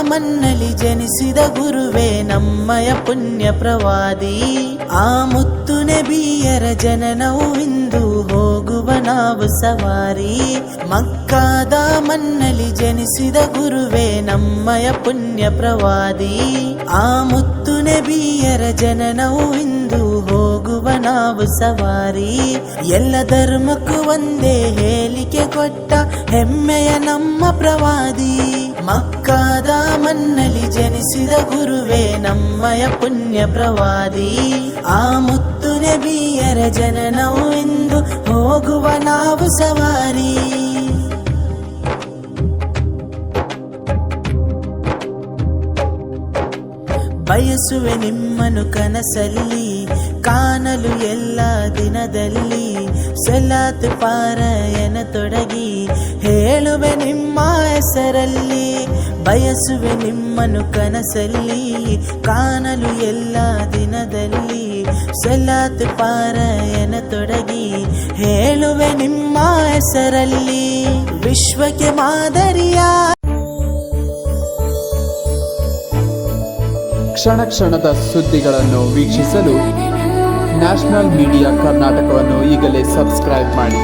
ಮನ್ನಲಿ ಜನಿಸಿದ ಗುರುವೇ ನಮ್ಮಯ ಪುಣ್ಯ ಪ್ರವಾದಿ. ಆ ಮುತ್ತು ನಬಿಯರ ಜನನವು ಇಂದು ಹೋಗುವ ನಾವು ಸವಾರಿ. ಮಕ್ಕಾದ ಮನ್ನಲಿ ಜನಿಸಿದ ಗುರುವೇ ನಮ್ಮಯ ಪುಣ್ಯ ಪ್ರವಾದಿ. ಆ ಮುತ್ತು ನಬಿಯರ ಜನನವು ಇಂದು ಹೋಗುವ ನಾವು ಸವಾರಿ. ಎಲ್ಲ ಧರ್ಮಕ್ಕೂ ಒಂದೇ ಹೇಳಿಕೆ ಕೊಟ್ಟ ಹೆಮ್ಮೆಯ ನಮ್ಮ ಪ್ರವಾದಿ. ಮಕ್ಕಾದ ಮನ್ನಲಿ ಜನಿಸಿದ ಗುರುವೇ ನಮ್ಮಯ ಪುಣ್ಯ ಪ್ರವಾದಿ. ಆ ಮುತ್ತು ನಬಿಯರ ಜನನವು ಎಂದು ಹೋಗುವ ನಾವು ಸವಾರಿ. ಬಯಸುವೆ ನಿಮ್ಮನು ಕನಸಲ್ಲಿ, ಕಾಣಲು ಎಲ್ಲ ದಿನದಲ್ಲಿ, ಸಲಾತ್ ಪಾರಾಯಣ ತೊಡಗಿ, ಹೇಳುವೆ ನಿಮ್ಮ ಹೆಸರಲ್ಲಿ. ಬಯಸುವೆ ನಿಮ್ಮನು ಕನಸಲ್ಲಿ, ಕಾಣಲು ಎಲ್ಲ ದಿನದಲ್ಲಿ. ಸಲಾತ್ ಪಾರಾಯಣ ತೊಡಗಿ, ಹೇಳುವೆ ನಿಮ್ಮ ಹೆಸರಲ್ಲಿ, ವಿಶ್ವಕ್ಕೆ ಮಾದರಿಯ. ಕ್ಷಣ ಕ್ಷಣದ ಸುದ್ದಿಗಳನ್ನು ವೀಕ್ಷಿಸಲು ನ್ಯಾಷನಲ್ ಮೀಡಿಯಾ ಕರ್ನಾಟಕವನ್ನು ಈಗಲೇ ಸಬ್ಸ್ಕ್ರೈಬ್ ಮಾಡಿ.